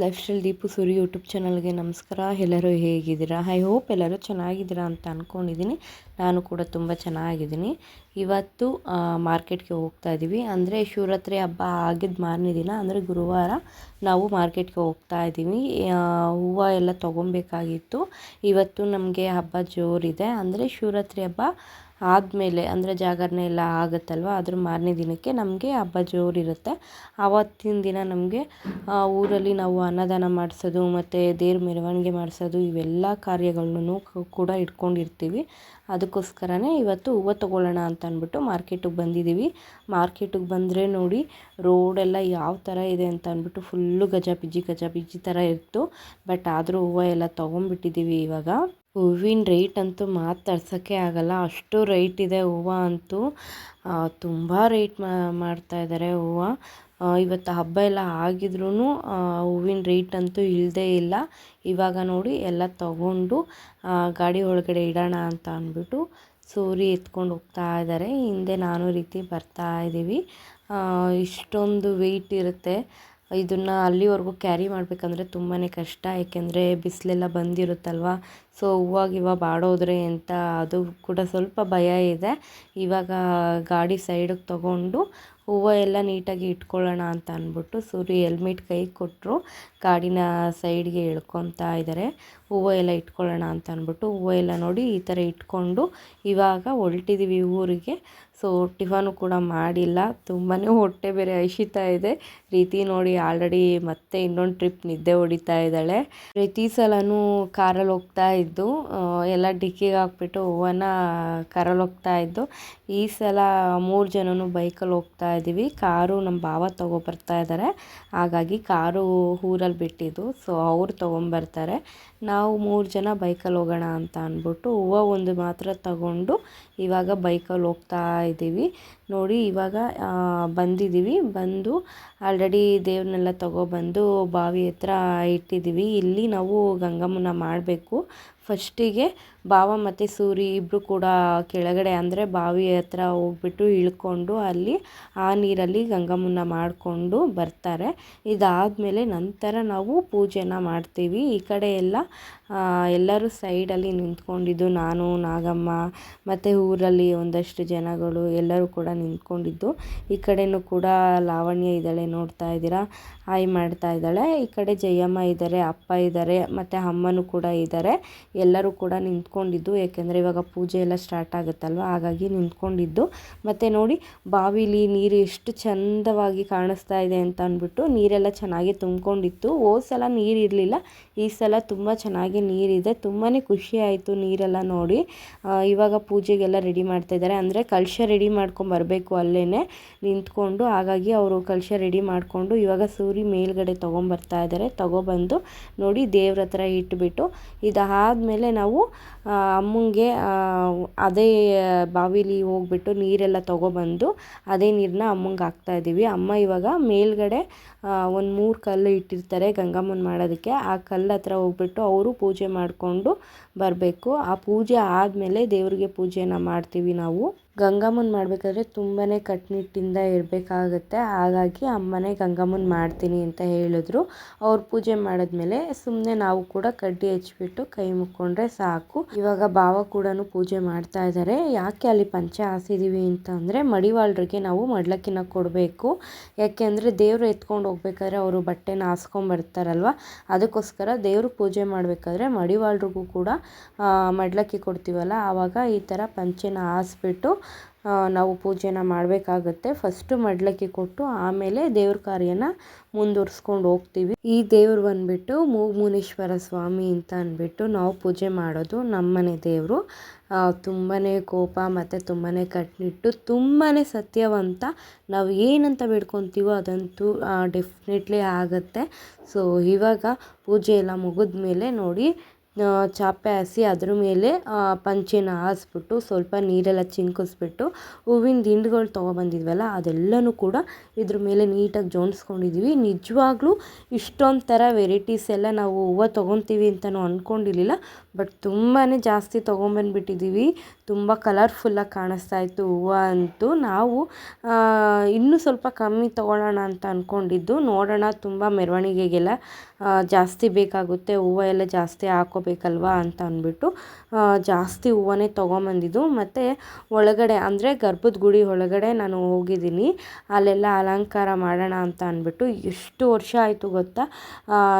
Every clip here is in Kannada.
Life style Deepu Suri YouTube ಚಾನಲ್ಗೆ ನಮಸ್ಕಾರ. ಎಲ್ಲರೂ ಹೇಗಿದ್ದೀರಾ? ಐ ಹೋಪ್ ಎಲ್ಲರೂ ಚೆನ್ನಾಗಿದ್ದೀರಾ ಅಂತ ಅಂದ್ಕೊಂಡಿದ್ದೀನಿ ನಾನು ಕೂಡ ತುಂಬ ಚೆನ್ನಾಗಿದ್ದೀನಿ. ಇವತ್ತು ಮಾರ್ಕೆಟ್ಗೆ ಹೋಗ್ತಾ ಇದ್ದೀವಿ ಅಂದರೆ ಶಿವರಾತ್ರಿ ಹಬ್ಬ ಆಗಿದ್ದ ಮಾರನೇ ದಿನ, ಅಂದರೆ ಗುರುವಾರ ನಾವು ಮಾರ್ಕೆಟ್ಗೆ ಹೋಗ್ತಾ ಇದ್ದೀವಿ ಹೂವು ಎಲ್ಲ ತೊಗೊಬೇಕಾಗಿತ್ತು. ಇವತ್ತು ನಮಗೆ ಹಬ್ಬ ಜೋರಿದೆ. ಅಂದರೆ ಶಿವರಾತ್ರಿ ಹಬ್ಬ ಆದಮೇಲೆ ಅಂದರೆ ಜಾಗರಣೆ ಎಲ್ಲ ಆಗುತ್ತಲ್ವ? ಅದ್ರ ಮಾರನೇ ದಿನಕ್ಕೆ ನಮಗೆ ಹಬ್ಬ ಜೋರಿರುತ್ತೆ ಆವತ್ತಿನ ದಿನ ನಮಗೆ ಊರಲ್ಲಿ ನಾವು ಅನ್ನದಾನ ಮಾಡಿಸೋದು ಮತ್ತು ದೇವ್ರ ಮೆರವಣಿಗೆ ಮಾಡಿಸೋದು ಇವೆಲ್ಲ ಕಾರ್ಯಗಳನ್ನು ಕೂಡ ಇಟ್ಕೊಂಡಿರ್ತೀವಿ. ಅದಕ್ಕೋಸ್ಕರನೇ ಇವತ್ತು ಹೂವು ತೊಗೊಳ್ಳೋಣ ಅಂತ ಅಂದ್ಬಿಟ್ಟು ಮಾರ್ಕೆಟಿಗೆ ಬಂದಿದ್ದೀವಿ. ಮಾರ್ಕೆಟಿಗೆ ಬಂದರೆ ನೋಡಿ ರೋಡೆಲ್ಲ ಯಾವ ಥರ ಇದೆ ಅಂತ ಅಂದ್ಬಿಟ್ಟು ಫುಲ್ಲು ಗಜಾಪಿಜ್ಜಿ ಗಜಾಪಿಜ್ಜಿ ಥರ ಇತ್ತು ಬಟ್ ಆದರೂ ಹೂವು ಎಲ್ಲ ತೊಗೊಂಬಿಟ್ಟಿದ್ದೀವಿ ಇವಾಗ. ಹೂವಿನ ರೇಟ್ ಅಂತೂ ಮಾತಾಡ್ಸೋಕ್ಕೆ ಆಗಲ್ಲ. ಅಷ್ಟು ರೇಟ್ ಇದೆ ಹೂವು ಅಂತೂ. ತುಂಬ ರೇಟ್ ಮಾಡ್ತಾ ಇದ್ದಾರೆ ಹೂವು. ಇವತ್ತು ಹಬ್ಬ ಎಲ್ಲ ಆಗಿದ್ರೂ ಹೂವಿನ ರೇಟ್ ಅಂತೂ ಇಲ್ಲದೇ ಇಲ್ಲ. ಇವಾಗ ನೋಡಿ ಎಲ್ಲ ತಗೊಂಡು ಗಾಡಿ ಒಳಗಡೆ ಇಡೋಣ ಅಂತ ಅಂದ್ಬಿಟ್ಟು ಸೂರಿ ಎತ್ಕೊಂಡು ಹೋಗ್ತಾ ಇದ್ದಾರೆ ಹಿಂದೆ ನಾನು ರೀತಿ ಬರ್ತಾ ಇದ್ದೀವಿ. ಇಷ್ಟೊಂದು ವೆಯ್ಟ್ ಇರುತ್ತೆ. ಇದನ್ನು ಅಲ್ಲಿವರೆಗೂ ಕ್ಯಾರಿ ಮಾಡಬೇಕಂದ್ರೆ ತುಂಬಾ ಕಷ್ಟ. ಏಕೆಂದರೆ ಬಿಸಿಲೆಲ್ಲ ಬಂದಿರುತ್ತಲ್ವ? ಸೊ ಹೂವು ಗಿವ ಬಾಡೋದ್ರೆ ಅಂತ ಅದು ಕೂಡ ಸ್ವಲ್ಪ ಭಯ ಇದೆ. ಇವಾಗ ಗಾಡಿ ಸೈಡಿಗೆ ತೊಗೊಂಡು ಹೂವು ಎಲ್ಲ ನೀಟಾಗಿ ಇಟ್ಕೊಳ್ಳೋಣ ಅಂತ ಅಂದ್ಬಿಟ್ಟು ಸೂರಿ ಹೆಲ್ಮೆಟ್ ಕೈ ಕೊಟ್ಟರು. ಗಾಡಿನ ಸೈಡ್ಗೆ ಇಳ್ಕೊತಾ ಇದ್ದಾರೆ. ಹೂವು ಎಲ್ಲ ಇಟ್ಕೊಳ್ಳೋಣ ಅಂತ ಅಂದ್ಬಿಟ್ಟು ಹೂವು ಎಲ್ಲ ನೋಡಿ ಈ ಥರ ಇಟ್ಕೊಂಡು ಇವಾಗ ಹೊರಟಿದ್ದೀವಿ ಊರಿಗೆ. ಸೊ ಟಿಫನು ಕೂಡ ಮಾಡಿಲ್ಲ. ತುಂಬಾ ಹೊಟ್ಟೆ ಬೇರೆ ಐಶಿತಾ ಇದೆ. ರೀತಿ ನೋಡಿ ಆಲ್ರೆಡಿ ಮತ್ತೆ ಇನ್ನೊಂದು ಟ್ರಿಪ್ ನಿದ್ದೆ ಹೊಡಿತಾ ಇದ್ದಾಳೆ. ಪ್ರತಿ ಸಲನೂ ಕಾರಲ್ಲಿ ಹೋಗ್ತಾ ಇದ್ದು ಎಲ್ಲ ಡಿಕ್ಕಿಗೆ ಹಾಕ್ಬಿಟ್ಟು ಹೂವನ್ನು ಕಾರಲ್ಲಿ ಹೋಗ್ತಾ ಇದ್ದು, ಈ ಸಲ ಮೂರು ಜನನೂ ಬೈಕಲ್ಲಿ ಹೋಗ್ತಾ ಇದ್ದೀವಿ. ಕಾರು ನಮ್ಮ ಭಾವ ತೊಗೊಬರ್ತಾ ಇದ್ದಾರೆ ಹಾಗಾಗಿ ಕಾರು ಊರಲ್ಲಿ ಬಿಟ್ಟಿದ್ದು. ಸೊ ಅವ್ರು ತೊಗೊಂಬರ್ತಾರೆ. ನಾವು ಮೂರು ಜನ ಬೈಕಲ್ಲಿ ಹೋಗೋಣ ಅಂತ ಅಂದ್ಬಿಟ್ಟು ಹೂವು ಒಂದು ಮಾತ್ರ ತಗೊಂಡು ಇವಾಗ ಬೈಕಲ್ಲಿ ಹೋಗ್ತಾ ಇದ್ದೀವಿ. ನೋಡಿ, ಇವಾಗ ಬಂದಿದ್ದೀವಿ. ಬಂದು ಆಲ್ರೆಡಿ ದೇವ್ರನ್ನೆಲ್ಲ ತೊಗೊಬಂದು ಬಾವಿ ಹತ್ರ ಇಟ್ಟಿದ್ದೀವಿ. ಇಲ್ಲಿ ನಾವು ಗಂಗಮ್ಮನ ಮಾಡಬೇಕು. ಫಸ್ಟಿಗೆ ಭಾವ ಮತ್ತು ಸೂರಿ ಇಬ್ಬರು ಕೂಡ ಕೆಳಗಡೆ ಅಂದರೆ ಬಾವಿ ಹತ್ರ ಹೋಗ್ಬಿಟ್ಟು ಇಳ್ಕೊಂಡು ಅಲ್ಲಿ ಆ ನೀರಲ್ಲಿ ಗಂಗಮ್ಮನ ಮಾಡಿಕೊಂಡು ಬರ್ತಾರೆ. ಇದಾದಮೇಲೆ ನಂತರ ನಾವು ಪೂಜೆನ ಮಾಡ್ತೀವಿ. ಈ ಕಡೆ ಎಲ್ಲ ಎಲ್ಲರೂ ಸೈಡಲ್ಲಿ ನಿಂತ್ಕೊಂಡಿದ್ದು ನಾನು, ನಾಗಮ್ಮ ಮತ್ತು ಊರಲ್ಲಿ ಒಂದಷ್ಟು ಜನಗಳು ಎಲ್ಲರೂ ಕೂಡ ನಿಂತ್ಕೊಂಡಿದ್ದು. ಈ ಕಡೆಯೂ ಕೂಡ ಲಾವಣ್ಯ ಇದ್ದಾಳೆ, ನೋಡ್ತಾ ಇದ್ದೀರಾ? ಹಾಯ್ ಮಾಡ್ತಾ ಇದ್ದಾಳೆ. ಈ ಕಡೆ ಜಯಮ್ಮ ಇದ್ದಾರೆ, ಅಪ್ಪ ಇದ್ದಾರೆ, ಮತ್ತು ಅಮ್ಮನೂ ಕೂಡ ಇದ್ದಾರೆ. ಎಲ್ಲರೂ ಕೂಡ ನಿಂತ್ಕೊಂಡಿದ್ದು ಏಕೆಂದರೆ ಇವಾಗ ಪೂಜೆ ಎಲ್ಲ ಸ್ಟಾರ್ಟ್ ಆಗುತ್ತಲ್ವ? ಹಾಗಾಗಿ ನಿಂತ್ಕೊಂಡಿದ್ದು. ಮತ್ತು ನೋಡಿ, ಬಾವಿಲಿ ನೀರು ಎಷ್ಟು ಚಂದವಾಗಿ ಕಾಣಿಸ್ತಾ ಇದೆ ಅಂತ ಅಂದ್ಬಿಟ್ಟು ನೀರೆಲ್ಲ ಚೆನ್ನಾಗಿ ತುಂಬ್ಕೊಂಡಿತ್ತು. ಹೋದ ಸಲ ನೀರು ಇರಲಿಲ್ಲ. ಈ ಸಲ ತುಂಬ ಚೆನ್ನಾಗಿ ನೀರಿದೆ ತುಂಬಾ ಖುಷಿ ಆಯಿತು ನೀರೆಲ್ಲ ನೋಡಿ. ಇವಾಗ ಪೂಜೆಗೆಲ್ಲ ರೆಡಿ ಮಾಡ್ತಾ ಇದ್ದಾರೆ. ಅಂದರೆ ಕಲಶ ರೆಡಿ ಮಾಡ್ಕೊಂಬರ್ಬೇಕು ಅಲ್ಲೇ ನಿಂತ್ಕೊಂಡು. ಹಾಗಾಗಿ ಅವರು ಕಲಶ ರೆಡಿ ಮಾಡಿಕೊಂಡು ಇವಾಗ ಸೂರಿ ಮೇಲ್ಗಡೆ ತೊಗೊಂಬರ್ತಾ ಇದ್ದಾರೆ. ತೊಗೊಬಂದು ನೋಡಿ ದೇವ್ರ ಹತ್ರ ಇಟ್ಬಿಟ್ಟು. ಇದಾದಮೇಲೆ ನಾವು ಅಮ್ಮಂಗೆ ಅದೇ ಬಾವಿಲಿ ಹೋಗ್ಬಿಟ್ಟು ನೀರೆಲ್ಲ ತೊಗೊಬಂದು ಅದೇ ನೀರನ್ನ ಅಮ್ಮಂಗೆ ಹಾಕ್ತಾಯಿದ್ದೀವಿ ಅಮ್ಮ ಇವಾಗ ಮೇಲ್ಗಡೆ ಒಂದು ಮೂರು ಕಲ್ಲು ಇಟ್ಟಿರ್ತಾರೆ ಗಂಗಮ್ಮನ ಮಾಡೋದಕ್ಕೆ. ಆ ಕಲ್ಲು ಹೋಗ್ಬಿಟ್ಟು ಅವರು ಪೂಜೆ ಮಾಡಿಕೊಂಡು ಬರಬೇಕು. ಆ ಪೂಜೆ ಆದಮೇಲೆ ದೇವರಿಗೆ ಪೂಜೆನ ಮಾಡ್ತೀವಿ ನಾವು. ಗಂಗಮ್ಮನ ಮಾಡಬೇಕಾದ್ರೆ ತುಂಬಾ ಕಟ್ಟುನಿಟ್ಟಿಂದ ಇರಬೇಕಾಗತ್ತೆ. ಹಾಗಾಗಿ ಅಮ್ಮನೇ ಗಂಗಮ್ಮನ ಮಾಡ್ತೀನಿ ಅಂತ ಹೇಳಿದ್ರು. ಅವ್ರು ಪೂಜೆ ಮಾಡಿದ್ಮೇಲೆ ಸುಮ್ಮನೆ ನಾವು ಕೂಡ ಕಡ್ಡಿ ಹಚ್ಬಿಟ್ಟು ಕೈ ಮುಕ್ಕೊಂಡ್ರೆ ಸಾಕು. ಇವಾಗ ಭಾವ ಕೂಡ ಪೂಜೆ ಮಾಡ್ತಾ ಇದ್ದಾರೆ ಯಾಕೆ ಅಲ್ಲಿ ಪಂಚೆ ಹಾಸಿದ್ದೀವಿ ಅಂತ ಅಂದರೆ ಮಡಿವಾಳ್ರಿಗೆ ನಾವು ಮಡ್ಲಕ್ಕಿನ ಕೊಡಬೇಕು. ಯಾಕೆಂದರೆ ದೇವರು ಎತ್ಕೊಂಡು ಹೋಗ್ಬೇಕಾದ್ರೆ ಅವರು ಬಟ್ಟೆನ ಹಾಸ್ಕೊಂಬರ್ತಾರಲ್ವ ಅದಕ್ಕೋಸ್ಕರ ದೇವ್ರಿಗೆ ಪೂಜೆ ಮಾಡಬೇಕಾದ್ರೆ ಮಡಿವಾಳ್ರಿಗೂ ಕೂಡ ಮಡ್ಲಕ್ಕಿ ಕೊಡ್ತೀವಲ್ಲ, ಆವಾಗ ಈ ಥರ ಪಂಚೆನ ಹಾಸ್ಬಿಟ್ಟು ನಾವು ಪೂಜೆನ ಮಾಡಬೇಕಾಗತ್ತೆ. ಫಸ್ಟು ಮಡ್ಲಕ್ಕಿ ಕೊಟ್ಟು ಆಮೇಲೆ ದೇವ್ರ ಕಾರ್ಯನ ಮುಂದುವರ್ಸ್ಕೊಂಡು ಹೋಗ್ತೀವಿ. ಈ ದೇವ್ರು ಬಂದ್ಬಿಟ್ಟು ಮುನೀಶ್ವರ ಸ್ವಾಮಿ ಅಂತ ಅಂದ್ಬಿಟ್ಟು ನಾವು ಪೂಜೆ ಮಾಡೋದು ನಮ್ಮನೆ ದೇವರು. ತುಂಬಾ ಕೋಪ ಮತ್ತು ತುಂಬಾ ಕಟ್ನಿಟ್ಟು ತುಂಬಾ ಸತ್ಯವಂತ. ನಾವು ಏನಂತ ಬೇಡ್ಕೊತೀವೋ ಅದಂತೂ ಡೆಫಿನೆಟ್ಲಿ ಆಗುತ್ತೆ. ಸೊ ಇವಾಗ ಪೂಜೆ ಎಲ್ಲ ಮುಗಿದ್ಮೇಲೆ ನೋಡಿ ಚಾಪೆ ಹಾಸಿ ಅದ್ರ ಮೇಲೆ ಪಂಚೆನ ಹಾಸ್ಬಿಟ್ಟು ಸ್ವಲ್ಪ ನೀರೆಲ್ಲ ಚಿಂಕಿಸ್ಬಿಟ್ಟು ಹೂವಿನ ದಿಂಡುಗಳು ತೊಗೊಬಂದಿದ್ವಲ್ಲ, ಅದೆಲ್ಲನೂ ಕೂಡ ಇದ್ರ ಮೇಲೆ ನೀಟಾಗಿ ಜೋಡಿಸ್ಕೊಂಡಿದ್ದೀವಿ ನಿಜವಾಗ್ಲೂ ಇಷ್ಟೊಂದು ಥರ ವೆರೈಟೀಸ್ ಎಲ್ಲ ನಾವು ಹೂವು ತೊಗೊತೀವಿ ಅಂತಲೂ ಅಂದ್ಕೊಂಡಿರಲಿಲ್ಲ ಬಟ್ ತುಂಬಾ ಜಾಸ್ತಿ ತೊಗೊಂಬಂದ್ಬಿಟ್ಟಿದ್ದೀವಿ ತುಂಬ ಕಲರ್ಫುಲ್ಲಾಗಿ ಕಾಣಿಸ್ತಾ ಇತ್ತು ಹೂವು ಅಂತೂ. ನಾವು ಇನ್ನೂ ಸ್ವಲ್ಪ ಕಮ್ಮಿ ತೊಗೊಳ್ಳೋಣ ಅಂತ ಅಂದ್ಕೊಂಡಿದ್ದು ನೋಡೋಣ, ತುಂಬ ಮೆರವಣಿಗೆಗೆಲ್ಲ ಜಾಸ್ತಿ ಬೇಕಾಗುತ್ತೆ, ಹೂವು ಎಲ್ಲ ಜಾಸ್ತಿ ಹಾಕೋಬೇಕಲ್ವಾ ಅಂತ ಅಂದ್ಬಿಟ್ಟು ಜಾಸ್ತಿ ಹೂವನ್ನೇ ತೊಗೊಂಬಂದಿದ್ದು. ಮತ್ತು ಒಳಗಡೆ ಅಂದರೆ ಗರ್ಭದ ಗುಡಿ ಒಳಗಡೆ ನಾನು ಹೋಗಿದ್ದೀನಿ, ಅಲ್ಲೆಲ್ಲ ಅಲಂಕಾರ ಮಾಡೋಣ ಅಂತ ಅಂದ್ಬಿಟ್ಟು ಎಷ್ಟು ವರ್ಷ ಆಯಿತು ಗೊತ್ತಾ?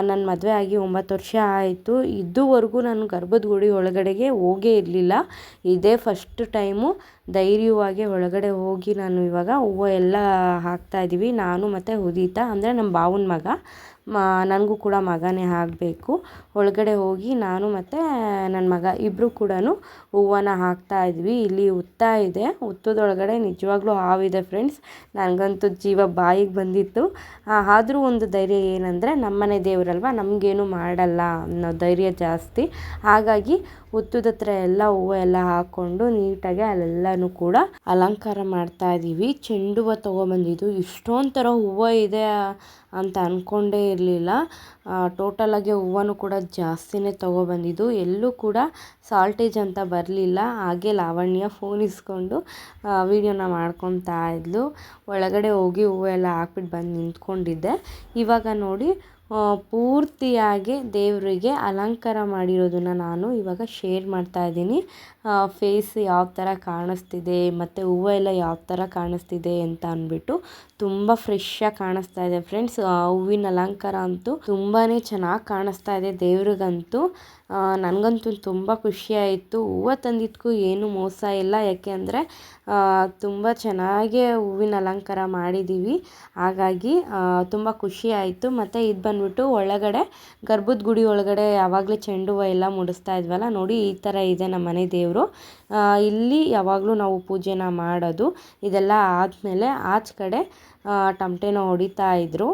ನನ್ನ ಮದುವೆ ಆಗಿ ಒಂಬತ್ತು ವರ್ಷ ಆಯಿತು. ಇದುವರೆಗೂ ನಾನು ಗರ್ಭದ ಗುಡಿ ಒಳಗಡೆಗೆ ಹೋಗೇ ಇರಲಿಲ್ಲ. ಇದೇ ಫಸ್ಟ್ ಟೈಮು ಧೈರ್ಯವಾಗಿ ಒಳಗಡೆ ಹೋಗಿ ನಾನು ಇವಾಗ ಹೂವು ಎಲ್ಲ ಹಾಕ್ತಾಯಿದ್ದೀವಿ ನಾನು ಮತ್ತು ಉದಿತಾ ಅಂದರೆ ನಮ್ಮ ಭಾವನ ಮಗ. ಮ, ನನಗೂ ಕೂಡ ಮಗನೇ ಆಗಬೇಕು. ಒಳಗಡೆ ಹೋಗಿ ನಾನು ಮತ್ತು ನನ್ನ ಮಗ ಇಬ್ಬರೂ ಕೂಡ ಹೂವನ್ನು ಹಾಕ್ತಾ ಇದ್ವಿ. ಇಲ್ಲಿ ಹುತ್ತ ಇದೆ. ಹುತ್ತದೊಳಗಡೆ ನಿಜವಾಗ್ಲೂ ಹಾವಿದೆ ಫ್ರೆಂಡ್ಸ್. ನನಗಂತೂ ಜೀವ ಬಾಯಿಗೆ ಬಂದಿತ್ತು. ಆದರೂ ಒಂದು ಧೈರ್ಯ ಏನಂದರೆ ನಮ್ಮನೆ ದೇವರಲ್ವ? ನಮಗೇನು ಮಾಡಲ್ಲ ಅನ್ನೋ ಧೈರ್ಯ ಜಾಸ್ತಿ. ಹಾಗಾಗಿ ಹುತ್ತದ ಹತ್ರ ಎಲ್ಲ ಹೂವು ಎಲ್ಲ ಹಾಕೊಂಡು ನೀಟಾಗಿ ಅಲ್ಲೆಲ್ಲನೂ ಕೂಡ ಅಲಂಕಾರ ಮಾಡ್ತಾ ಇದ್ದೀವಿ ಚೆಂಡು ಹೂವು ತೊಗೊಬಂದಿದ್ದು. ಇಷ್ಟೊಂದು ಥರ ಹೂವು ಇದೆ ಅಂತ ಅಂದ್ಕೊಂಡೇ ಇರಲಿಲ್ಲ. ಟೋಟಲಾಗಿ ಹೂವನು ಕೂಡ ಜಾಸ್ತಿನೇ ತೊಗೊಬಂದಿದ್ದು. ಎಲ್ಲೂ ಕೂಡ ಸಾಲ್ಟೇಜ್ ಅಂತ ಬರಲಿಲ್ಲ. ಹಾಗೆ ಲಾವಣ್ಯ ಫೋನ್ ಇಸ್ಕೊಂಡು ವೀಡಿಯೋನ ಮಾಡ್ಕೊತಾ ಇದ್ಲು. ಒಳಗಡೆ ಹೋಗಿ ಹೂವು ಎಲ್ಲ ಹಾಕ್ಬಿಟ್ಟು ಬಂದು ನಿಂತ್ಕೊಂಡಿದ್ದೆ. ಇವಾಗ ನೋಡಿ ಪೂರ್ತಿಯಾಗಿ ದೇವರಿಗೆ ಅಲಂಕಾರ ಮಾಡಿರೋದನ್ನು ನಾನು ಇವಾಗ ಶೇರ್ ಮಾಡ್ತಾ ಇದ್ದೀನಿ. ಫೇಸ್ ಯಾವ ಥರ ಕಾಣಿಸ್ತಿದೆ, ಮತ್ತು ಹೂವು ಎಲ್ಲ ಯಾವ ಥರ ಕಾಣಿಸ್ತಿದೆ ಅಂತ ಅಂದ್ಬಿಟ್ಟು ತುಂಬ ಫ್ರೆಶ್ಶಾಗಿ ಕಾಣಿಸ್ತಾ ಇದೆ ಫ್ರೆಂಡ್ಸ್ ಹೂವಿನ ಅಲಂಕಾರ ಅಂತೂ ತುಂಬಾ ಚೆನ್ನಾಗಿ ಕಾಣಿಸ್ತಾ ಇದೆ ದೇವ್ರಿಗಂತೂ. ನನಗಂತೂ ತುಂಬ ಖುಷಿಯಾಯಿತು ಹೂವು ತಂದಿದ್ದಕ್ಕೂ ಏನೂ ಮೋಸ ಇಲ್ಲ. ಯಾಕೆ ಅಂದರೆ ತುಂಬ ಚೆನ್ನಾಗೇ ಹೂವಿನ ಅಲಂಕಾರ ಮಾಡಿದ್ದೀವಿ ಹಾಗಾಗಿ ತುಂಬ ಖುಷಿಯಾಯಿತು ಮತ್ತು ಇದು ಬಂದ್ಬಿಟ್ಟು ಒಳಗಡೆ, ಗರ್ಭದ ಗುಡಿ ಒಳಗಡೆ ಯಾವಾಗಲೂ ಚೆಂಡು ಹೂವು ಎಲ್ಲ ಮುಡಿಸ್ತಾ ಇದ್ವಲ್ಲ, ನೋಡಿ ಈ ಥರ ಇದೆ ನಮ್ಮ ಮನೆ ದೇವರು. ಇಲ್ಲಿ ಯಾವಾಗಲೂ ನಾವು ಪೂಜೆನ ಮಾಡೋದು. ಇದೆಲ್ಲ ಆದಮೇಲೆ ಆಚೆ ಕಡೆ ಟಮಟೆನ ಹೊಡಿತಾ ಇದ್ದರು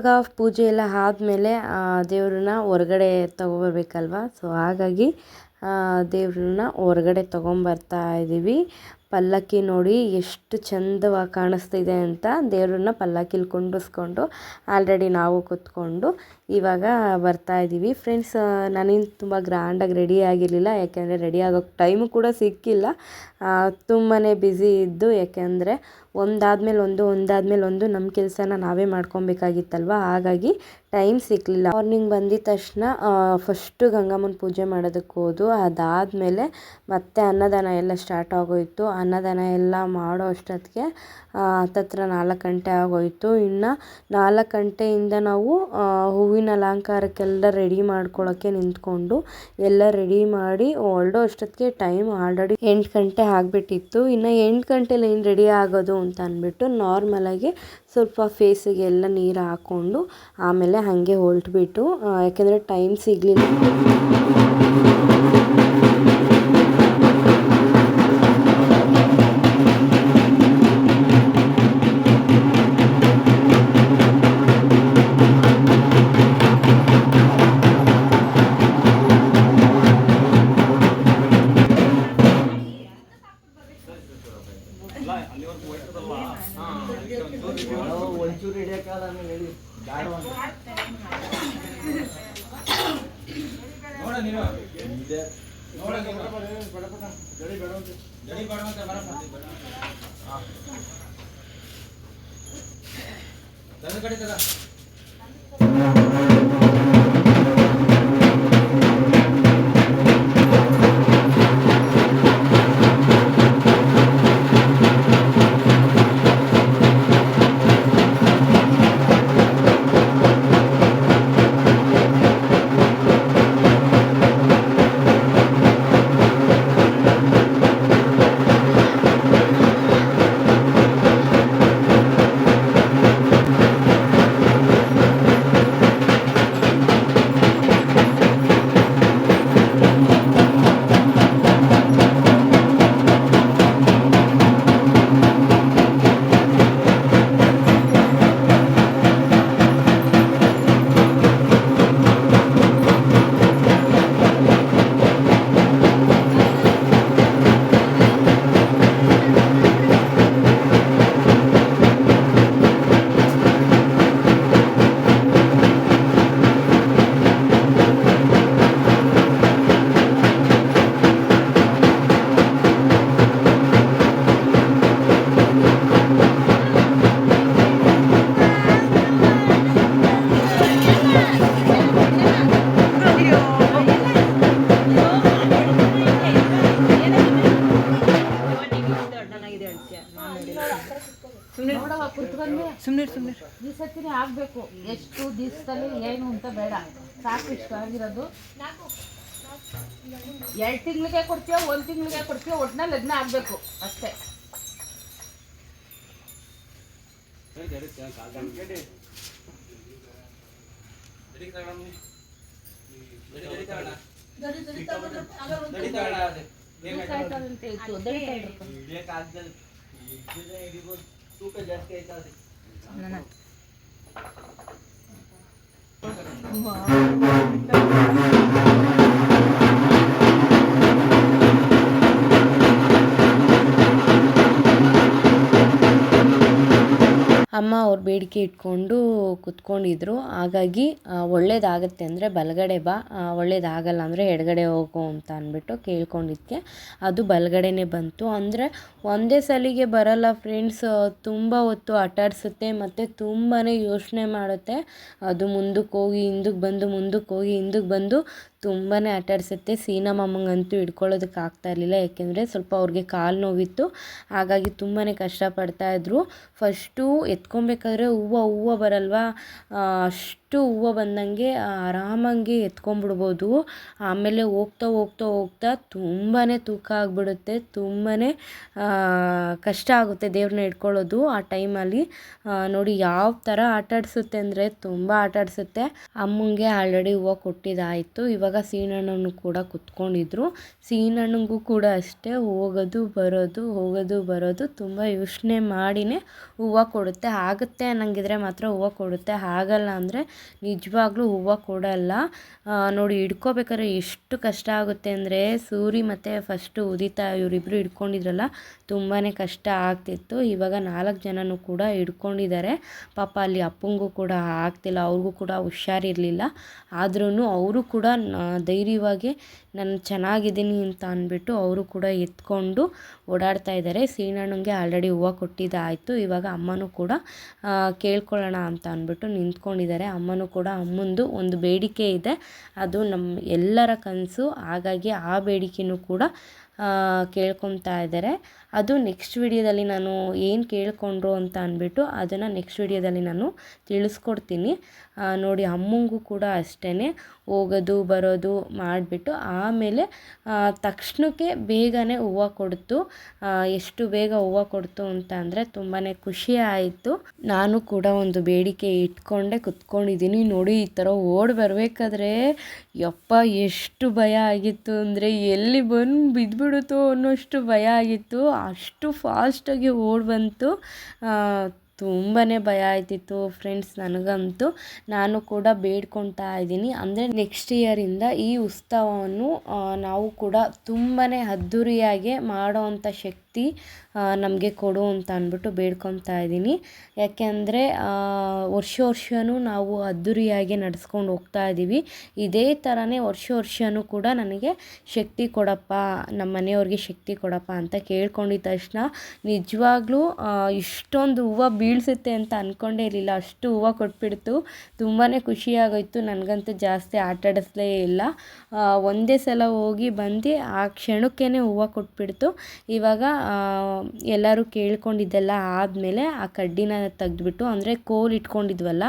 ಇವಾಗ ಪೂಜೆ ಎಲ್ಲ ಆದಮೇಲೆ ದೇವ್ರನ್ನ ಹೊರಗಡೆ ತೊಗೊಬರ್ಬೇಕಲ್ವ? ಸೊ ಹಾಗಾಗಿ ದೇವ್ರನ್ನ ಹೊರಗಡೆ ತೊಗೊಂಬರ್ತಾ ಇದ್ದೀವಿ ಪಲ್ಲಕ್ಕಿ ನೋಡಿ ಎಷ್ಟು ಚಂದವಾಗಿ ಕಾಣಿಸ್ತಿದೆ ಅಂತ ದೇವ್ರನ್ನ ಪಲ್ಲಕ್ಕಿಲಿ ಕುಂಡಿಸ್ಕೊಂಡು ಆಲ್ರೆಡಿ ನಾವು ಕೂತ್ಕೊಂಡು ಇವಾಗ ಬರ್ತಾ ಇದ್ದೀವಿ ಫ್ರೆಂಡ್ಸ್ ನಾನೇನು ತುಂಬ ಗ್ರ್ಯಾಂಡಾಗಿ ರೆಡಿ ಆಗಿರಲಿಲ್ಲ. ಯಾಕೆಂದರೆ ರೆಡಿ ಆಗೋಕ್ಕೆ ಟೈಮು ಕೂಡ ಸಿಕ್ಕಿಲ್ಲ. ತುಂಬಾ ಬ್ಯುಸಿ ಇದ್ದು, ಯಾಕೆಂದರೆ ಒಂದಾದ್ಮೇಲೆ ಒಂದು ಒಂದಾದ್ಮೇಲೆ ಒಂದು ನಮ್ಮ ಕೆಲಸನ ನಾವೇ ಮಾಡ್ಕೊಬೇಕಾಗಿತ್ತಲ್ವ? ಹಾಗಾಗಿ ಟೈಮ್ ಸಿಕ್ಕಲಿಲ್ಲ ಮಾರ್ನಿಂಗ್ ಬಂದಿದ ತಕ್ಷಣ ಫಸ್ಟು ಗಂಗಮ್ಮನ ಪೂಜೆ ಮಾಡೋದಕ್ಕೆ ಹೋದು. ಅದಾದಮೇಲೆ ಮತ್ತೆ ಅನ್ನದಾನ ಎಲ್ಲ ಸ್ಟಾರ್ಟ್ ಆಗೋಯಿತು. ಅನ್ನದಾನ ಎಲ್ಲ ಮಾಡೋ ಅಷ್ಟೊತ್ತಿಗೆ ಹತ್ತತ್ರ ನಾಲ್ಕು ಗಂಟೆ ಆಗೋಯಿತು. ಇನ್ನು ನಾಲ್ಕು ಗಂಟೆಯಿಂದ ನಾವು ಹೂವಿನ ಅಲಂಕಾರಕ್ಕೆಲ್ಲ ರೆಡಿ ಮಾಡ್ಕೊಳ್ಳೋಕ್ಕೆ ನಿಂತ್ಕೊಂಡು ಎಲ್ಲ ರೆಡಿ ಮಾಡಿ ಹೊರಡೋ ಅಷ್ಟೊತ್ತಿಗೆ ಟೈಮ್ ಆಲ್ರೆಡಿ ಎಂಟು ಗಂಟೆ ಆಗಿಬಿಟ್ಟಿತ್ತು. ಇನ್ನು ಎಂಟು ಗಂಟೆಲಿ ಏನು ರೆಡಿ ಆಗೋದು ಅಂತ ಅಂದ್ಬಿಟ್ಟು ನಾರ್ಮಲಾಗಿ ಸ್ವಲ್ಪ ಫೇಸಿಗೆಲ್ಲ ನೀರು ಹಾಕ್ಕೊಂಡು ಆಮೇಲೆ ಹಾಗೆ ಹೊರಟ್ಬಿಟ್ಟು ಯಾಕೆಂದರೆ ಟೈಮ್ ಸಿಗಲಿಲ್ಲ. ಸಾಕು ಇಷ್ಟು ಆಗಿರೋದು ಎರಡು ತಿಂಗಳಿಗೆ ಕೊಡ್ತೀವ ಒಂದು ತಿಂಗಳಿಗೆ ಕೊಡ್ತೀವ ಒಟ್ನಲ್ಲಿ ಲಗ್ನ ಆಗ್ಬೇಕು ಅಷ್ಟೇ ಅಂತ ಇತ್ತು ದಡಿತಾ ಇಡ್ಬೇಕು. ಹಿಡಿಯಕ್ಕಾಗ್ದಲ್ಲ ಇದನ್ನ ಹಿಡಿಬೋದು ತೂಕ ಜಾಸ್ತಿ Wow. ಅಮ್ಮ ಅವ್ರ ಬೇಡಿಕೆ ಇಟ್ಕೊಂಡು ಕುತ್ಕೊಂಡಿದ್ರು. ಹಾಗಾಗಿ ಒಳ್ಳೇದಾಗತ್ತೆ ಅಂದರೆ ಬಲಗಡೆ ಬಾ. ಒಳ್ಳೇದಾಗಲ್ಲ ಅಂದರೆ ಎಡಗಡೆ ಹೋಗು ಅಂತ ಅಂದ್ಬಿಟ್ಟು ಕೇಳ್ಕೊಂಡಿದ್ದಕ್ಕೆ ಅದು ಬಲಗಡೆನೇ ಬಂತು. ಅಂದರೆ ಒಂದೇ ಸಲಿಗೆ ಬರಲ್ಲ ಫ್ರೆಂಡ್ಸ್ ತುಂಬ ಹೊತ್ತು ಆಟಾಡಿಸುತ್ತೆ ಮತ್ತು ತುಂಬಾ ಯೋಚನೆ ಮಾಡುತ್ತೆ. ಅದು ಮುಂದಕ್ಕೆ ಹೋಗಿ, ಹಿಂದಕ್ಕೆ ಬಂದು, ಮುಂದಕ್ಕೆ ಹೋಗಿ, ಹಿಂದಕ್ಕೆ ಬಂದು ತುಂಬಾ ಅಟ್ಟಾಡಿಸುತ್ತೆ ಸೀನಾ ಮಾಮಂಗಂತೂ ಹಿಡ್ಕೊಳ್ಳೋದಕ್ಕೆ ಆಗ್ತಾ ಇರಲಿಲ್ಲ. ಯಾಕೆಂದರೆ ಸ್ವಲ್ಪ ಅವ್ರಿಗೆ ಕಾಲು ನೋವಿತ್ತು. ಹಾಗಾಗಿ ತುಂಬಾ ಕಷ್ಟಪಡ್ತಾಯಿದ್ರು ಫಸ್ಟು ಎತ್ಕೊಬೇಕಾದ್ರೆ ಹೂವು ಹೂವು ಬರಲ್ವಾ? ಆ, ಅಷ್ಟು ಹೂವು ಬಂದಂಗೆ ಆರಾಮಾಗಿ ಎತ್ಕೊಂಡ್ಬಿಡ್ಬೋದು. ಆಮೇಲೆ ಹೋಗ್ತಾ ಹೋಗ್ತಾ ಹೋಗ್ತಾ ತುಂಬಾ ತೂಕ ಆಗಿಬಿಡುತ್ತೆ ತುಂಬಾ ಕಷ್ಟ ಆಗುತ್ತೆ ದೇವ್ರನ್ನ ಇಟ್ಕೊಳ್ಳೋದು ಆ ಟೈಮಲ್ಲಿ. ನೋಡಿ ಯಾವ ಥರ ಆಟಾಡಿಸುತ್ತೆ ಅಂದರೆ ತುಂಬ ಆಟಾಡಿಸುತ್ತೆ ಅಮ್ಮಂಗೆ ಆಲ್ರೆಡಿ ಹೂವು ಕೊಟ್ಟಿದ್ದಾಯಿತು, ಇವಾಗ ಸೀನಣ್ಣನೂ ಕೂಡ ಕುತ್ಕೊಂಡಿದ್ರು. ಸೀನಣ್ಣಂಗೂ ಕೂಡ ಅಷ್ಟೇ, ಹೋಗೋದು ಬರೋದು ಹೋಗೋದು ಬರೋದು, ತುಂಬ ಯೋಚನೆ ಮಾಡಿನೇ ಹೂವು ಕೊಡುತ್ತೆ. ಆಗುತ್ತೆ ಅನ್ನಂಗಿದ್ರೆ ಮಾತ್ರ ಹೂವು ಕೊಡುತ್ತೆ, ಆಗಲ್ಲ ಅಂದರೆ ನಿಜವಾಗ್ಲೂ ಹೂವು ಕೊಡಲ್ಲ ನೋಡಿ ಹಿಡ್ಕೋಬೇಕಾದ್ರೆ ಎಷ್ಟು ಕಷ್ಟ ಆಗುತ್ತೆ ಅಂದರೆ ಸೂರಿ ಮತ್ತು ಫಸ್ಟು ಉದಿತಾ ಇವರಿಬ್ಬರು ಹಿಡ್ಕೊಂಡಿದ್ರಲ್ಲ ತುಂಬಾ ಕಷ್ಟ ಆಗ್ತಿತ್ತು. ಇವಾಗ ನಾಲ್ಕು ಜನನೂ ಕೂಡ ಹಿಡ್ಕೊಂಡಿದ್ದಾರೆ. ಪಾಪ ಅಲ್ಲಿ ಅಪ್ಪಂಗೂ ಕೂಡ ಆಗ್ತಿಲ್ಲ, ಅವ್ರಿಗೂ ಕೂಡ ಹುಷಾರಿರಲಿಲ್ಲ. ಆದ್ರೂ ಅವರು ಕೂಡ ಧೈರ್ಯವಾಗಿ ನಾನು ಚೆನ್ನಾಗಿದ್ದೀನಿ ಅಂತ ಅಂದ್ಬಿಟ್ಟು ಅವರು ಕೂಡ ಎತ್ಕೊಂಡು ಓಡಾಡ್ತಾ ಇದ್ದಾರೆ. ಸೀನಣ್ಣಂಗೆ ಆಲ್ರೆಡಿ ಹೂವು ಕೊಟ್ಟಿದ್ದಾಯಿತು. ಇವಾಗ ಅಮ್ಮನೂ ಕೂಡ ಕೇಳ್ಕೊಳ್ಳೋಣ ಅಂತ ಅಂದ್ಬಿಟ್ಟು ನಿಂತ್ಕೊಂಡಿದ್ದಾರೆ. ಅಮ್ಮನೂ ಕೂಡ ಅಮ್ಮಂದು ಒಂದು ಬೇಡಿಕೆ ಇದೆ. ಅದು ನಮ್ಮ ಎಲ್ಲರ ಕನಸು. ಹಾಗಾಗಿ ಆ ಬೇಡಿಕೆನೂ ಕೂಡ ಕೇಳ್ಕೊತಾ ಇದ್ದಾರೆ. ಅದು ನೆಕ್ಸ್ಟ್ ವಿಡಿಯೋದಲ್ಲಿ ನಾನು ಏನು ಕೇಳ್ಕೊಂಡ್ರು ಅಂತ ಅಂದ್ಬಿಟ್ಟು ಅದನ್ನು ನೆಕ್ಸ್ಟ್ ವಿಡಿಯೋದಲ್ಲಿ ನಾನು ತಿಳಿಸ್ಕೊಡ್ತೀನಿ. ನೋಡಿ, ಅಮ್ಮಂಗೂ ಕೂಡ ಅಷ್ಟೇ ಹೋಗೋದು, ಬರೋದು ಮಾಡಿಬಿಟ್ಟು ಆಮೇಲೆ ತಕ್ಷಣಕ್ಕೆ ಬೇಗನೆ ಹೂವು ಕೊಡ್ತು. ಎಷ್ಟು ಬೇಗ ಹೂವು ಕೊಡ್ತು ಅಂತ ಅಂದರೆ ತುಂಬಾ ಖುಷಿ ಆಯಿತು. ನಾನು ಕೂಡ ಒಂದು ಬೇಡಿಕೆ ಇಟ್ಕೊಂಡೆ ಕುತ್ಕೊಂಡಿದ್ದೀನಿ. ನೋಡಿ, ಈ ಥರ ಓಡಿ ಬರಬೇಕಾದ್ರೆ ಯಪ್ಪ, ಎಷ್ಟು ಭಯ ಆಗಿತ್ತು ಅಂದರೆ ಎಲ್ಲಿ ಬಂದು ಬಿದ್ದುಬಿಡುತ್ತೋ ಅನ್ನೋಷ್ಟು ಭಯ ಆಗಿತ್ತು. ಅಷ್ಟು ಫಾಸ್ಟಾಗಿ ಓಡಿ ಬಂತು. ತುಂಬಾ ಭಯ ಆಯ್ತಿತ್ತು ಫ್ರೆಂಡ್ಸ್ ನನಗಂತೂ. ನಾನು ಕೂಡ ಬೇಡ್ಕೊತಾ ಇದ್ದೀನಿ. ಅಂದರೆ ನೆಕ್ಸ್ಟ್ ಇಯರಿಂದ ಈ ಉತ್ಸವವನ್ನು ನಾವು ಕೂಡ ತುಂಬಾ ಅದ್ಧೂರಿಯಾಗಿ ಮಾಡೋವಂಥ ಶಕ್ತಿ ನಮಗೆ ಕೊಡು ಅಂತ ಅಂದ್ಬಿಟ್ಟು ಬೇಡ್ಕೊತಾ ಇದ್ದೀನಿ. ಯಾಕೆಂದರೆ ವರ್ಷ ವರ್ಷವೂ ನಾವು ಅದ್ದೂರಿಯಾಗಿ ನಡೆಸ್ಕೊಂಡು ಹೋಗ್ತಾ ಇದ್ದೀವಿ ಇದೇ ಥರನೇ ವರ್ಷ ವರ್ಷವೂ ಕೂಡ ನನಗೆ ಶಕ್ತಿ ಕೊಡಪ್ಪ ನಮ್ಮ ಮನೆಯವ್ರಿಗೆ ಶಕ್ತಿ ಕೊಡಪ್ಪ ಅಂತ ಕೇಳ್ಕೊಂಡಿದ್ದ ತಕ್ಷಣ ನಿಜವಾಗ್ಲೂ ಇಷ್ಟೊಂದು ಹೂವು ಬೀಳ್ಸುತ್ತೆ ಅಂತ ಅಂದ್ಕೊಂಡೇ ಇರಲಿಲ್ಲ. ಅಷ್ಟು ಹೂವು ಕೊಟ್ಬಿಡ್ತು. ತುಂಬಾ ಖುಷಿಯಾಗೋಯ್ತು. ನನಗಂತೂ ಜಾಸ್ತಿ ಆಟಾಡಿಸ್ಲೇ ಇಲ್ಲ. ಒಂದೇ ಸಲ ಹೋಗಿ ಬಂದು ಆ ಕ್ಷಣಕ್ಕೇ ಹೂವು ಕೊಟ್ಬಿಡ್ತು. ಇವಾಗ ಎಲ್ಲರೂ ಕೇಳ್ಕೊಂಡಿದ್ದೆಲ್ಲ ಆದಮೇಲೆ ಆ ಕಡ್ಡಿನ ತೆಗೆದ್ಬಿಟ್ಟು, ಅಂದರೆ ಕೋಲ್ ಇಟ್ಕೊಂಡಿದ್ವಲ್ಲ,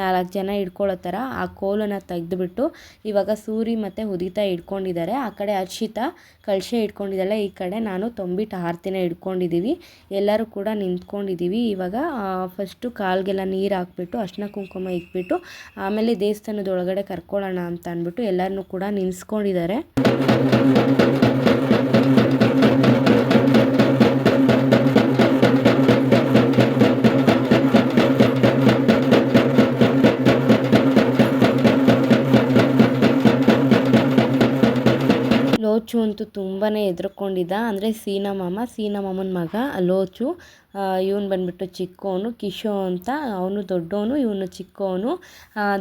ನಾಲ್ಕು ಜನ ಇಟ್ಕೊಳ್ಳೋ ಥರ ಆ ಕೋಲನ್ನು ತೆಗೆದ್ಬಿಟ್ಟು, ಇವಾಗ ಸೂರಿ ಮತ್ತು ಉದಿತ ಇಟ್ಕೊಂಡಿದ್ದಾರೆ ಆ ಕಡೆ ಹರ್ಷಿತಾ ಕಳಶೆ ಇಟ್ಕೊಂಡಿದ್ದಲ್ಲ ಈ ಕಡೆ ನಾನು ತೊಂಬಿಟ್ಟು ಆರತಿನ ಇಟ್ಕೊಂಡಿದ್ದೀವಿ ಎಲ್ಲರೂ ಕೂಡ ನಿಂತ್ಕೊಂಡಿದ್ದೀವಿ. ಇವಾಗ ಫಸ್ಟು ಕಾಲಿಗೆಲ್ಲ ನೀರು ಹಾಕ್ಬಿಟ್ಟು, ಅರ್ಶಿನ ಕುಂಕುಮ ಇಟ್ಬಿಟ್ಟು, ಆಮೇಲೆ ದೇವಸ್ಥಾನದ ಒಳಗಡೆ ಕರ್ಕೊಳ್ಳೋಣ ಅಂತ ಅಂದ್ಬಿಟ್ಟು ಎಲ್ಲರನ್ನೂ ಕೂಡ ನಿಲ್ಲಿಸ್ಕೊಂಡಿದ್ದಾರೆ ಲೋಚು ಅಂತೂ ತುಂಬಾ ಹೆದ್ರಕೊಂಡಿದ್ದ ಅಂದರೆ ಸೀನಾ ಮಾಮ ಸೀನಾ ಮಾಮನ ಮಗ ಲೋಚು. ಇವನು ಬಂದ್ಬಿಟ್ಟು ಚಿಕ್ಕವನು ಕಿಶೋ ಅಂತ, ಅವನು ದೊಡ್ಡವನು ಇವನು ಚಿಕ್ಕವನು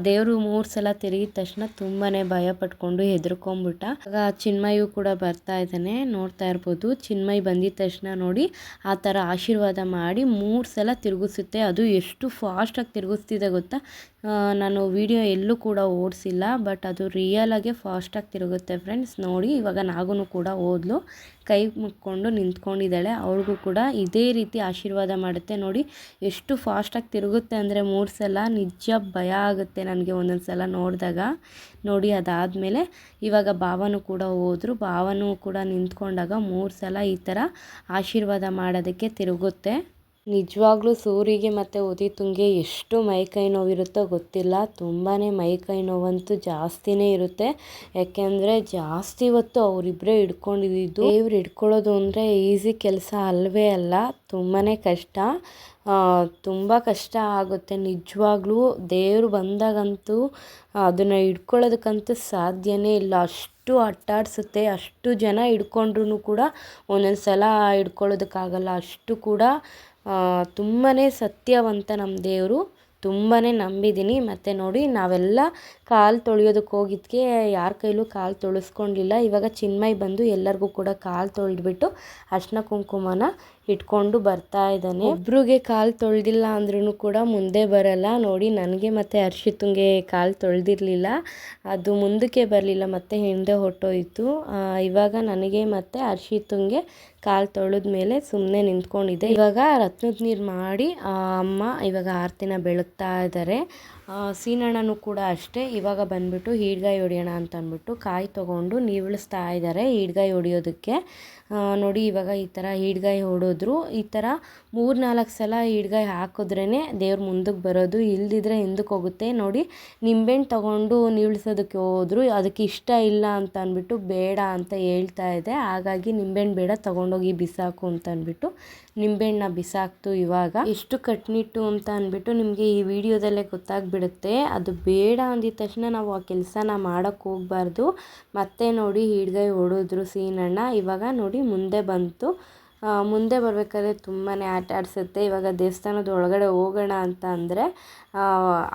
ದೇವರು ಮೂರು ಸಲ ತಿರುಗಿದ ತಕ್ಷಣ ತುಂಬಾ ಭಯ ಪಟ್ಕೊಂಡು ಹೆದರ್ಕೊಂಬಿಟ್ಟ. ಆಗ ಚಿನ್ಮಯು ಕೂಡ ಬರ್ತಾ ಇದ್ದಾನೆ, ನೋಡ್ತಾ ಇರ್ಬೋದು. ಚಿನ್ಮಯ್ ಬಂದಿದ ತಕ್ಷಣ ನೋಡಿ, ಆ ಥರ ಆಶೀರ್ವಾದ ಮಾಡಿ ಮೂರು ಸಲ ತಿರುಗಿಸುತ್ತೆ. ಅದು ಎಷ್ಟು ಫಾಸ್ಟಾಗಿ ತಿರುಗಿಸ್ತಿದೆ ಗೊತ್ತಾ? ನಾನು ವಿಡಿಯೋ ಎಲ್ಲೂ ಕೂಡ ಓಡಿಸಿಲ್ಲ ಬಟ್ ಅದು ರಿಯಲಾಗೆ ಫಾಸ್ಟಾಗಿ ತಿರುಗುತ್ತೆ ಫ್ರೆಂಡ್ಸ್ ನೋಡಿ, ಇವಾಗ ನಾಗೂನು ಕೂಡ ಹೋದ್ಲು ಕೈ ಮುಕ್ಕೊಂಡು ನಿಂತ್ಕೊಂಡಿದ್ದಾಳೆ. ಅವ್ರಿಗೂ ಕೂಡ ಇದೇ ರೀತಿ ಆಶೀರ್ವಾದ ಮಾಡುತ್ತೆ. ನೋಡಿ, ಎಷ್ಟು ಫಾಸ್ಟಾಗಿ ತಿರುಗುತ್ತೆ ಅಂದರೆ ಮೂರು ಸಲ ನಿಜ ಭಯ ಆಗುತ್ತೆ ನನಗೆ ಒಂದೊಂದು ಸಲ ನೋಡಿದಾಗ. ನೋಡಿ, ಅದಾದಮೇಲೆ ಇವಾಗ ಭಾವನೂ ಕೂಡ ಹೋದರು. ಭಾವನೂ ಕೂಡ ನಿಂತ್ಕೊಂಡಾಗ ಮೂರು ಸಲ ಈ ಥರ ಆಶೀರ್ವಾದ ಮಾಡೋದಕ್ಕೆ ತಿರುಗುತ್ತೆ. ನಿಜವಾಗ್ಲೂ ಸೂರಿಗೆ ಮತ್ತು ಉದಿತುಂಗೆ ಎಷ್ಟು ಮೈಕೈ ನೋವಿರುತ್ತೋ ಗೊತ್ತಿಲ್ಲ. ತುಂಬಾ ಮೈಕೈ ನೋವಂತೂ ಜಾಸ್ತಿನೇ ಇರುತ್ತೆ. ಯಾಕೆಂದರೆ ಜಾಸ್ತಿ ಹೊತ್ತು ಅವರಿಬ್ಬರೇ ಹಿಡ್ಕೊಂಡಿದ್ದು. ಇವ್ರು ಹಿಡ್ಕೊಳ್ಳೋದು ಅಂದರೆ ಈಸಿ ಕೆಲಸ ಅಲ್ಲವೇ ಅಲ್ಲ. ತುಂಬಾ ಕಷ್ಟ. ತುಂಬ ಕಷ್ಟ ಆಗುತ್ತೆ. ನಿಜವಾಗ್ಲೂ ದೇವರು ಬಂದಾಗಂತೂ ಅದನ್ನು ಹಿಡ್ಕೊಳ್ಳೋದಕ್ಕಂತೂ ಸಾಧ್ಯವೇ ಇಲ್ಲ. ಅಷ್ಟು ಅಟ್ಟಾಡಿಸುತ್ತೆ. ಅಷ್ಟು ಜನ ಹಿಡ್ಕೊಂಡ್ರು ಕೂಡ ಒಂದೊಂದು ಸಲ ಹಿಡ್ಕೊಳ್ಳೋದಕ್ಕಾಗಲ್ಲ. ಅಷ್ಟು ಕೂಡ ತುಂಬಾ ಸತ್ಯವಂತ ನಮ್ಮ ದೇವರು. ತುಂಬಾ ನಂಬಿದ್ದೀನಿ ಮತ್ತು ನೋಡಿ, ನಾವೆಲ್ಲ ಕಾಲು ತೊಳೆಯೋದಕ್ಕೆ ಹೋಗಿದ್ದಕ್ಕೆ ಯಾರ ಕೈಲೂ ಕಾಲು ತೊಳಸ್ಕೊಂಡಿಲ್ಲ. ಇವಾಗ ಚಿನ್ಮಯ್ ಬಂದು ಎಲ್ಲರಿಗೂ ಕೂಡ ಕಾಲು ತೊಳೆದ್ಬಿಟ್ಟು ಅರ್ಶಿನ ಕುಂಕುಮನ ಇಟ್ಕೊಂಡು ಬರ್ತಾ ಇದ್ದಾನೆ. ಒಬ್ರಿಗೆ ಕಾಲು ತೊಳೆದಿಲ್ಲ ಅಂದ್ರೂ ಕೂಡ ಮುಂದೆ ಬರಲ್ಲ. ನೋಡಿ, ನನಗೆ ಮತ್ತು ಹರ್ಷಿತಂಗೆ ಕಾಲು ತೊಳೆದಿರಲಿಲ್ಲ. ಅದು ಮುಂದಕ್ಕೆ ಬರಲಿಲ್ಲ, ಮತ್ತು ಹಿಂದೆ ಹೊಟ್ಟೋಯಿತು ಇವಾಗ ನನಗೆ ಮತ್ತು ಹರ್ಷಿತಂಗೆ ಕಾಲು ತೊಳೆದ ಮೇಲೆ ಸುಮ್ಮನೆ ನಿಂತ್ಕೊಂಡಿದ್ದೆ. ಇವಾಗ ರತ್ನದ ನೀರು ಮಾಡಿ ಅಮ್ಮ ಇವಾಗ ಆರತಿನ ಬೆಳಗ್ತಾ ಇದ್ದಾರೆ ಸೀನಣ್ಣನೂ ಕೂಡ ಅಷ್ಟೇ. ಇವಾಗ ಬಂದ್ಬಿಟ್ಟು ಹೀಡ್ಗಾಯಿ ಹೊಡಿಯೋಣ ಅಂತ ಅಂದ್ಬಿಟ್ಟು ಕಾಯಿ ತೊಗೊಂಡು ನೀವಿಳಿಸ್ತಾ ಇದ್ದಾರೆ ಹೀಡ್ಗಾಯಿ ಹೊಡಿಯೋದಕ್ಕೆ. ನೋಡಿ ಇವಾಗ ಈ ಥರ ಈಡ್ಗಾಯಿ ಹೊಡೆದ್ರು. ಈ ಥರ ಮೂರು ನಾಲ್ಕು ಸಲ ಈಡ್ಗಾಯಿ ಹಾಕಿದ್ರೇ ದೇವ್ರ ಮುಂದಕ್ಕೆ ಬರೋದು, ಇಲ್ದಿದ್ರೆ ಹಿಂದಕ್ಕೆ ಹೋಗುತ್ತೆ. ನೋಡಿ ನಿಂಬೆಹಣ್ಣು ತಗೊಂಡು ನೀಳ್ಸೋದಕ್ಕೆ ಹೋದ್ರು, ಅದಕ್ಕೆ ಇಷ್ಟ ಇಲ್ಲ ಅಂತ ಅಂದ್ಬಿಟ್ಟು ಬೇಡ ಅಂತ ಹೇಳ್ತಾ ಇದೆ. ಹಾಗಾಗಿ ನಿಂಬೆಹಣ್ಣು ಬೇಡ, ತೊಗೊಂಡೋಗಿ ಬಿಸಾಕು ಅಂತ ಅಂದ್ಬಿಟ್ಟು ನಿಂಬೆಹಣ್ಣನ್ನ ಬಿಸಾಕ್ತು ಇವಾಗ. ಎಷ್ಟು ಕಟ್ನಿಟ್ಟು ಅಂತ ಅಂದ್ಬಿಟ್ಟು ನಿಮಗೆ ಈ ವಿಡಿಯೋದಲ್ಲೇ ಗೊತ್ತಾಗ್ಬಿಡುತ್ತೆ. ಅದು ಬೇಡ ಅಂದಿದ ತಕ್ಷಣ ನಾವು ಆ ಕೆಲಸನ ಮಾಡೋಕ್ಕೆ ಹೋಗಬಾರ್ದು. ಮತ್ತೆ ನೋಡಿ ಹಿಡ್ಗೈ ಹೊಡೋದ್ರು ಸೀನಣ್ಣ. ಇವಾಗ ನೋಡಿ ಮುಂದೆ ಬಂತು. ಮುಂದೆ ಬರಬೇಕಾದ್ರೆ ತುಂಬಾ ಆಟ ಆಡಿಸುತ್ತೆ. ಇವಾಗ ದೇವಸ್ಥಾನದ ಒಳಗಡೆ ಹೋಗೋಣ ಅಂತ ಅಂದರೆ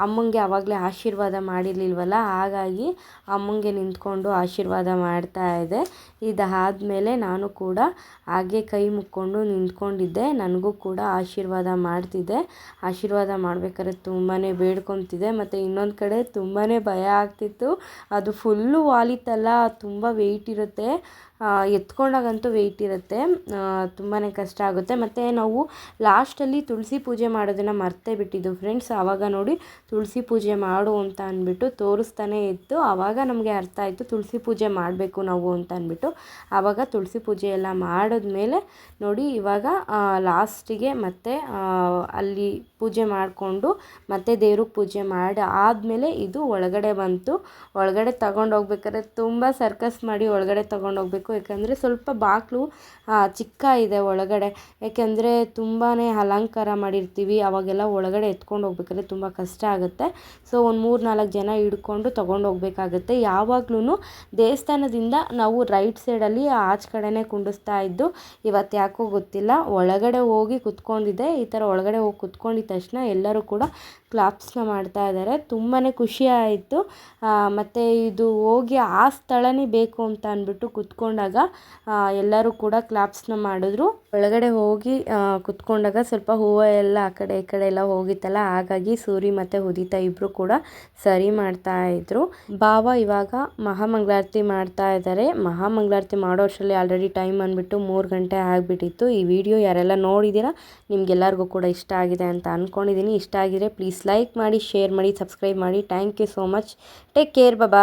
ಅಮ್ಮಂಗೆ ಆವಾಗಲೇ ಆಶೀರ್ವಾದ ಮಾಡಿರಲಿಲ್ವಲ್ಲ, ಹಾಗಾಗಿ ಅಮ್ಮಂಗೆ ನಿಂತ್ಕೊಂಡು ಆಶೀರ್ವಾದ ಮಾಡ್ತಾ ಇದೆ. ಇದಾದಮೇಲೆ ನಾನು ಕೂಡ ಹಾಗೆ ಕೈ ಮುಕ್ಕೊಂಡು ನಿಂತ್ಕೊಂಡಿದ್ದೆ. ನನಗೂ ಕೂಡ ಆಶೀರ್ವಾದ ಮಾಡ್ತಿದ್ದೆ ಆಶೀರ್ವಾದ ಮಾಡ್ಬೇಕಾದ್ರೆ ತುಂಬಾ ಬೇಡ್ಕೊತಿದ್ದೆ. ಮತ್ತು ಇನ್ನೊಂದು ಕಡೆ ತುಂಬಾ ಭಯ ಆಗ್ತಿತ್ತು. ಅದು ಫುಲ್ಲು ವಾಲಿತ್ತಲ್ಲ ತುಂಬ ವೆಯ್ಟ್ ಇರುತ್ತೆ. ಎತ್ಕೊಂಡಾಗಂತೂ ವೆಯ್ಟ್ ಇರುತ್ತೆ. ತುಂಬಾ ಕಷ್ಟ ಆಗುತ್ತೆ. ಮತ್ತು ನಾವು ಲಾಸ್ಟಲ್ಲಿ ತುಳಸಿ ಪೂಜೆ ಮಾಡೋದನ್ನು ಮರ್ತೇ ಬಿಟ್ಟಿದ್ದು. ಫ್ರೆಂಡ್ಸ್ ಆವಾಗ ನೋಡಿ ತುಳಸಿ ಪೂಜೆ ಮಾಡು ಅಂತ ಅಂದ್ಬಿಟ್ಟು ತೋರಿಸ್ತಾನೆ ಇತ್ತು. ಆವಾಗ ನಮಗೆ ಅರ್ಥ ಆಯಿತು ತುಳಸಿ ಪೂಜೆ ಮಾಡಬೇಕು ನಾವು ಅಂತ ಅಂದ್ಬಿಟ್ಟು. ಆವಾಗ ತುಳಸಿ ಪೂಜೆ ಎಲ್ಲ ಮಾಡಿದ್ಮೇಲೆ ನೋಡಿ ಇವಾಗ ಲಾಸ್ಟಿಗೆ ಮತ್ತೆ ಅಲ್ಲಿ ಪೂಜೆ ಮಾಡಿಕೊಂಡು ಮತ್ತೆ ದೇವ್ರಿಗೆ ಪೂಜೆ ಮಾಡಿ ಆದಮೇಲೆ ಇದು ಒಳಗಡೆ ಬಂತು. ಒಳಗಡೆ ತಗೊಂಡೋಗ್ಬೇಕಾದ್ರೆ ತುಂಬ ಸರ್ಕಸ್ ಮಾಡಿ ಒಳಗಡೆ ತೊಗೊಂಡೋಗ್ಬೇಕು ಯಾಕಂದರೆ ಸ್ವಲ್ಪ ಬಾಕ್ಲು ಚಿಕ್ಕ ಇದೆ ಒಳಗಡೆ. ಯಾಕೆಂದರೆ ತುಂಬಾ ಅಲಂಕಾರ ಮಾಡಿರ್ತೀವಿ. ಅವಾಗೆಲ್ಲ ಒಳಗಡೆ ಎತ್ಕೊಂಡು ಹೋಗ್ಬೇಕಾದ್ರೆ ತುಂಬ ಕಷ್ಟ ಆಗುತ್ತೆ. ಸೊ, ಒಂದು ಮೂರು ನಾಲ್ಕು ಜನ ಹಿಡ್ಕೊಂಡು ತೊಗೊಂಡು ಹೋಗ್ಬೇಕಾಗತ್ತೆ. ಯಾವಾಗ್ಲೂ ದೇವಸ್ಥಾನದಿಂದ ನಾವು ರೈಟ್ ಸೈಡಲ್ಲಿ ಆಚೆ ಕಡೆನೇ ಕುಂಡಿಸ್ತಾ ಇದ್ದು ಇವತ್ತು ಯಾಕೋ ಗೊತ್ತಿಲ್ಲ, ಒಳಗಡೆ ಹೋಗಿ ಕುತ್ಕೊಂಡಿದ್ದೆ. ಈ ಥರ ಒಳಗಡೆ ಹೋಗಿ ಕುತ್ಕೊಂಡಿದ್ದ ತಕ್ಷಣ ಎಲ್ಲರೂ ಕೂಡ ಕ್ಲಾಪ್ಸ್ನ ಮಾಡ್ತಾ ಇದ್ದಾರೆ ತುಂಬಾ ಖುಷಿ ಆಯಿತು. ಮತ್ತು ಇದು ಹೋಗಿ ಆ ಸ್ಥಳನೇ ಬೇಕು ಅಂತ ಅಂದ್ಬಿಟ್ಟು ಕುತ್ಕೊಂಡಾಗ ಎಲ್ಲರೂ ಕೂಡ ಕ್ಲಾಪ್ಸ್ನ ಮಾಡಿದ್ರು. ಒಳಗಡೆ ಹೋಗಿ ಕುತ್ಕೊಂಡಾಗ ಸ್ವಲ್ಪ ಹೂವು ಎಲ್ಲ ಆ ಕಡೆ ಈ ಕಡೆ ಎಲ್ಲ ಹೋಗಿತ್ತಲ್ಲ, ಹಾಗಾಗಿ ಸೂರಿ ಮತ್ತು ಉದಿತಾ ಇಬ್ಬರು ಕೂಡ ಸರಿ ಮಾಡ್ತಾ ಇದ್ರು. ಭಾವ ಇವಾಗ ಮಹಾಮಂಗಳಾರತಿ ಮಾಡ್ತಾ ಇದ್ದಾರೆ ಮಹಾಮಂಗಳಾರತಿ ಮಾಡೋ ಅಷ್ಟರಲ್ಲಿ ಆಲ್ರೆಡಿ ಟೈಮ್ ಅಂದ್ಬಿಟ್ಟು ಮೂರು ಗಂಟೆ ಆಗಿಬಿಟ್ಟಿತ್ತು. ಈ ವಿಡಿಯೋ ಯಾರೆಲ್ಲ ನೋಡಿದ್ದೀರಾ ನಿಮ್ಗೆಲ್ಲರಿಗೂ ಕೂಡ ಇಷ್ಟ ಆಗಿದೆ ಅಂತ ಅಂದ್ಕೊಂಡಿದ್ದೀನಿ ಇಷ್ಟ ಆಗಿದ್ರೆ ಪ್ಲೀಸ್ ಲೈಕ್ ಮಾಡಿ ಶೇರ್ ಮಾಡಿ ಸಬ್ಸ್ಕ್ರೈಬ್ ಮಾಡಿ. Thank you so much take care bye